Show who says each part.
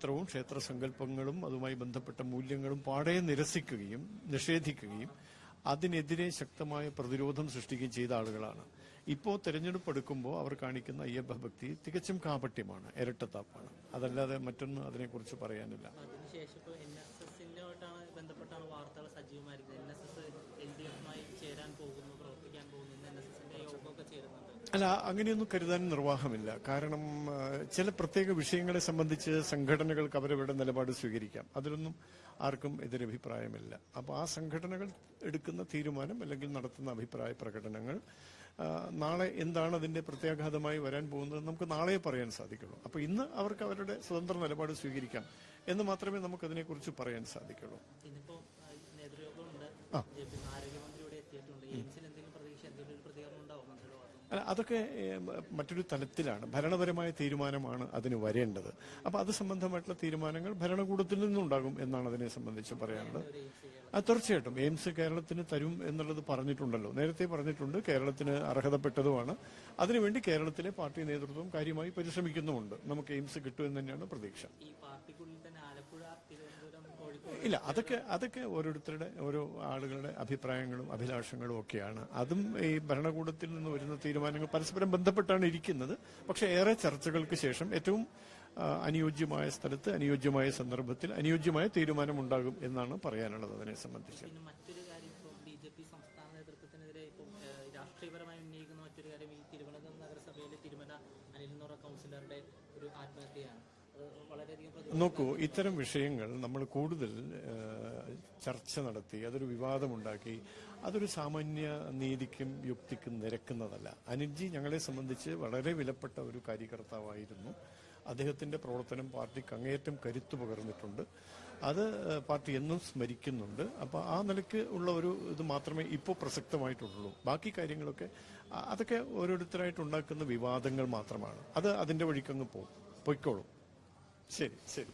Speaker 1: ക്ഷേത്രവും ക്ഷേത്ര സങ്കല്പങ്ങളും അതുമായി ബന്ധപ്പെട്ട മൂല്യങ്ങളും പാടെ നിരസിക്കുകയും നിഷേധിക്കുകയും അതിനെതിരെ ശക്തമായ പ്രതിരോധം സൃഷ്ടിക്കുകയും ചെയ്ത ആളുകളാണ്. ഇപ്പോൾ തെരഞ്ഞെടുപ്പ് എടുക്കുമ്പോൾ അവർ കാണിക്കുന്ന അയ്യപ്പ ഭക്തി തികച്ചും കാപട്യമാണ് ഇരട്ടത്താപ്പാണ്. അതല്ലാതെ മറ്റൊന്നും അതിനെക്കുറിച്ച് പറയാനില്ല.
Speaker 2: അതിനുശേഷം ബന്ധപ്പെട്ടാണ് വാർത്തകൾ സജീവമായിരിക്കുന്നത്.
Speaker 1: അല്ല അങ്ങനെയൊന്നും കരുതാൻ നിർവാഹമില്ല. കാരണം ചില പ്രത്യേക വിഷയങ്ങളെ സംബന്ധിച്ച് സംഘടനകൾക്ക് അവരവരുടെ നിലപാട് സ്വീകരിക്കാം. അതിലൊന്നും ആർക്കും എതിരഭിപ്രായമില്ല. അപ്പോൾ ആ സംഘടനകൾ എടുക്കുന്ന തീരുമാനം അല്ലെങ്കിൽ നടത്തുന്ന അഭിപ്രായ പ്രകടനങ്ങൾ നാളെ എന്താണ് അതിന്റെ പ്രത്യാഘാതമായി വരാൻ പോകുന്നത് നമുക്ക് നാളെ പറയാൻ സാധിക്കുള്ളൂ. അപ്പോൾ ഇന്ന് അവർക്ക് അവരുടെ സ്വതന്ത്ര നിലപാട് സ്വീകരിക്കാം എന്ന് മാത്രമേ നമുക്ക് അതിനെക്കുറിച്ച് പറയാൻ സാധിക്കുള്ളൂ.
Speaker 2: ആ,
Speaker 1: അല്ല, അതൊക്കെ മറ്റൊരു തലത്തിലാണ്. ഭരണപരമായ തീരുമാനമാണ് അതിന് വരേണ്ടത്. അപ്പൊ അത് സംബന്ധമായിട്ടുള്ള തീരുമാനങ്ങൾ ഭരണകൂടത്തിൽ നിന്നുണ്ടാകും എന്നാണ് അതിനെ സംബന്ധിച്ച് പറയാനുള്ളത്. അത് തീർച്ചയായിട്ടും. എയിംസ് കേരളത്തിന് തരും എന്നുള്ളത് പറഞ്ഞിട്ടുണ്ടല്ലോ. നേരത്തെ പറഞ്ഞിട്ടുണ്ട് കേരളത്തിന് അർഹതപ്പെട്ടതുമാണ്. അതിനുവേണ്ടി കേരളത്തിലെ പാർട്ടി നേതൃത്വം കാര്യമായി പരിശ്രമിക്കുന്നുമുണ്ട്. നമുക്ക് എയിംസ് കിട്ടുമെന്ന് തന്നെയാണ് പ്രതീക്ഷ. ഇല്ല അതൊക്കെ അതൊക്കെ ഓരോരുത്തരുടെ ഓരോ ആളുകളുടെ അഭിപ്രായങ്ങളും അഭിലാഷങ്ങളും ഒക്കെയാണ്. അതും ഈ ഭരണകൂടത്തിൽ നിന്ന് വരുന്ന തീരുമാനങ്ങൾ പരസ്പരം ബന്ധപ്പെട്ടാണ് ഇരിക്കുന്നത്. പക്ഷെ ഏറെ ചർച്ചകൾക്ക് ശേഷം ഏറ്റവും അനുയോജ്യമായ സ്ഥലത്ത് അനുയോജ്യമായ സന്ദർഭത്തിൽ അനുയോജ്യമായ തീരുമാനമുണ്ടാകും എന്നാണ് പറയാനുള്ളത് അതിനെ സംബന്ധിച്ച്.
Speaker 2: മറ്റൊരു കാര്യം ബി ജെ പി സംസ്ഥാന നേതൃത്വത്തിനെതിരെ രാഷ്ട്രീയപരമായി ഉന്നയിക്കുന്ന മറ്റൊരു കാര്യം ഈ തിരുവനന്തപുരം നഗരസഭയിലെ തിരുമല അനിൽനുറ കൗൺസിലറുടെ ഒരു ആത്മഹത്യയാണ്.
Speaker 1: നോക്കൂ ഇത്തരം വിഷയങ്ങൾ നമ്മൾ കൂടുതൽ ചർച്ച നടത്തി അതൊരു വിവാദമുണ്ടാക്കി അതൊരു സാമാന്യ നീതിക്കും യുക്തിക്കും നിരക്കുന്നതല്ല. അനിൽജി ഞങ്ങളെ സംബന്ധിച്ച് വളരെ വിലപ്പെട്ട ഒരു കാര്യകർത്താവായിരുന്നു. അദ്ദേഹത്തിന്റെ പ്രവർത്തനം പാർട്ടിക്ക് അങ്ങേയറ്റം കരുത്തു പകർന്നിട്ടുണ്ട്. അത് പാർട്ടി എന്നും സ്മരിക്കുന്നുണ്ട്. അപ്പൊ ആ നിലയ്ക്ക് ഉള്ള ഒരു ഇത് മാത്രമേ ഇപ്പോൾ പ്രസക്തമായിട്ടുള്ളൂ. ബാക്കി കാര്യങ്ങളൊക്കെ അതൊക്കെ ഓരോരുത്തരായിട്ട് ഉണ്ടാക്കുന്ന വിവാദങ്ങൾ മാത്രമാണ്. അത് അതിന്റെ വഴിക്കങ്ങ് പോകും പൊയ്ക്കോളും. sí, sí.